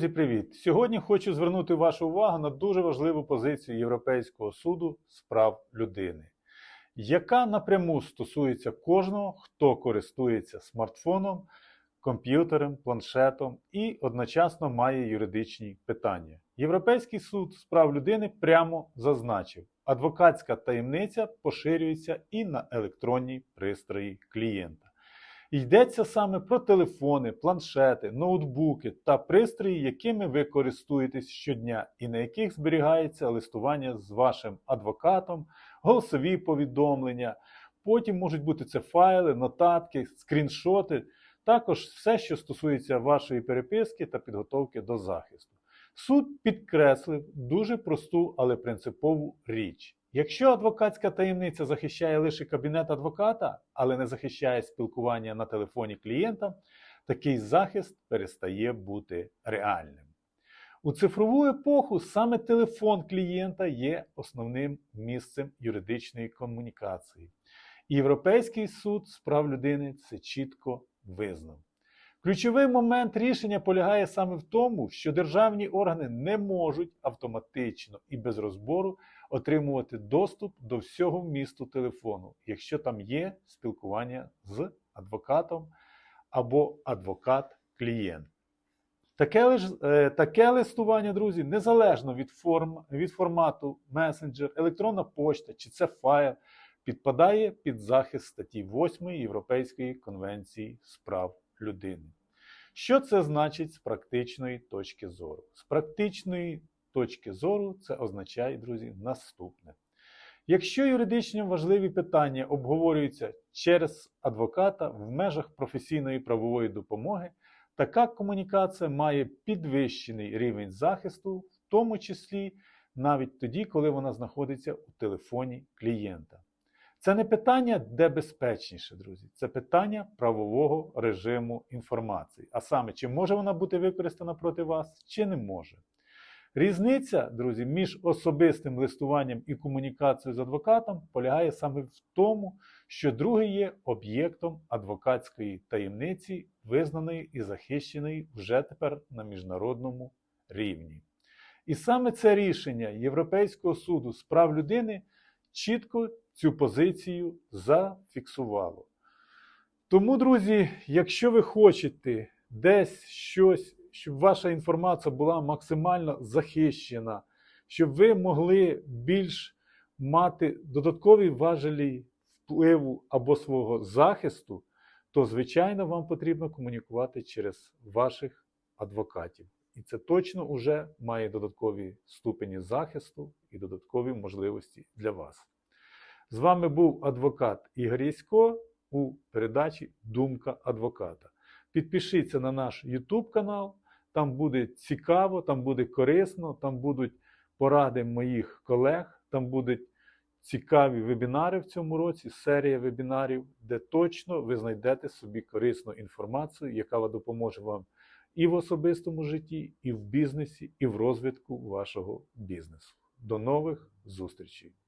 Друзі, привіт! Сьогодні хочу звернути вашу увагу на дуже важливу позицію Європейського суду з прав людини, яка напряму стосується кожного, хто користується смартфоном, комп'ютером, планшетом і одночасно має юридичні питання. Європейський суд з прав людини прямо зазначив, адвокатська таємниця поширюється і на електронні пристрої клієнта. Йдеться саме про телефони, планшети, ноутбуки та пристрої, якими ви користуєтесь щодня і на яких зберігається листування з вашим адвокатом, голосові повідомлення. Потім можуть бути це файли, нотатки, скріншоти, також все, що стосується вашої переписки та підготовки до захисту. Суд підкреслив дуже просту, але принципову річ. Якщо адвокатська таємниця захищає лише кабінет адвоката, але не захищає спілкування на телефоні клієнта, такий захист перестає бути реальним. У цифрову епоху саме телефон клієнта є основним місцем юридичної комунікації. І Європейський суд з прав людини це чітко визнав. Ключовий момент рішення полягає саме в тому, що державні органи не можуть автоматично і без розбору отримувати доступ до всього вмісту телефону, якщо там є спілкування з адвокатом або адвокат-клієнт. Таке, е, таке листування, друзі, незалежно від, форм, від формату месенджер, електронна почта чи це файл, підпадає під захист статті 8 Європейської конвенції з прав людини. Що це значить з практичної точки зору? З практичної точки зору це означає, друзі, наступне. Якщо юридично важливі питання обговорюються через адвоката в межах професійної правової допомоги, така комунікація має підвищений рівень захисту, в тому числі навіть тоді, коли вона знаходиться у телефоні клієнта. Це не питання, де безпечніше, друзі, це питання правового режиму інформації. А саме, чи може вона бути використана проти вас, чи не може. Різниця, друзі, між особистим листуванням і комунікацією з адвокатом полягає саме в тому, що другий є об'єктом адвокатської таємниці, визнаної і захищеної вже тепер на міжнародному рівні. І саме це рішення Європейського суду з прав людини чітко цю позицію зафіксувало. Тому, друзі, якщо ви хочете десь щось, щоб ваша інформація була максимально захищена, щоб ви могли більш мати додаткові важелі впливу або свого захисту, то, звичайно, вам потрібно комунікувати через ваших адвокатів. І це точно вже має додаткові ступені захисту і додаткові можливості для вас. З вами був адвокат Ігор Ясько у передачі Думка адвоката. Підпишіться на наш YouTube канал, там буде цікаво, там буде корисно, там будуть поради моїх колег, там будуть цікаві вебінари в цьому році, серія вебінарів, де точно ви знайдете собі корисну інформацію, яка допоможе вам і в особистому житті, і в бізнесі, і в розвитку вашого бізнесу. До нових зустрічей!